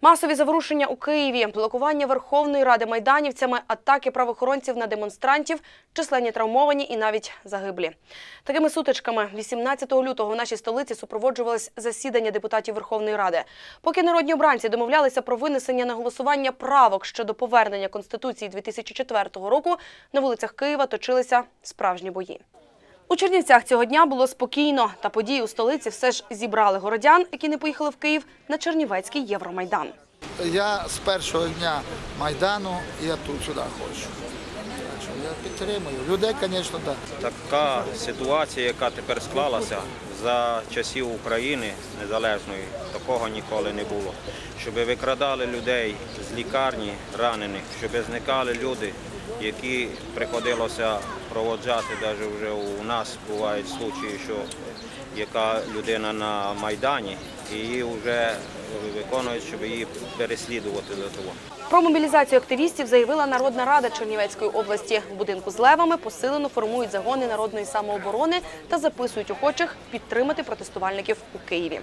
Масові заворушення у Києві, блокування Верховної Ради майданівцями, атаки правоохоронців на демонстрантів, численні травмовані і навіть загиблі. Такими сутичками 18 лютого в нашій столиці супроводжувалось засідання депутатів Верховної Ради. Поки народні обранці домовлялися про винесення на голосування правок щодо повернення Конституції 2004 року, на вулицях Києва точилися справжні бої. У Чернівцях цього дня було спокійно, та події у столиці все ж зібрали городян, які не поїхали в Київ, на Чернівецький Євромайдан. Я з першого дня Майдану, я тут сюди хочу. Я підтримую. Людей, звісно, так. Така ситуація, яка тепер склалася за часів України незалежної, такого ніколи не було. Щоб викрадали людей з лікарні ранених, щоб зникали люди, які приходилося проводжати, навіть вже у нас бувають случаї, що яка людина на Майдані, і її вже виконують, щоб її переслідувати за того. Про мобілізацію активістів заявила Народна рада Чернівецької області. В будинку з левами посилено формують загони народної самооборони та записують охочих підтримати протестувальників у Києві.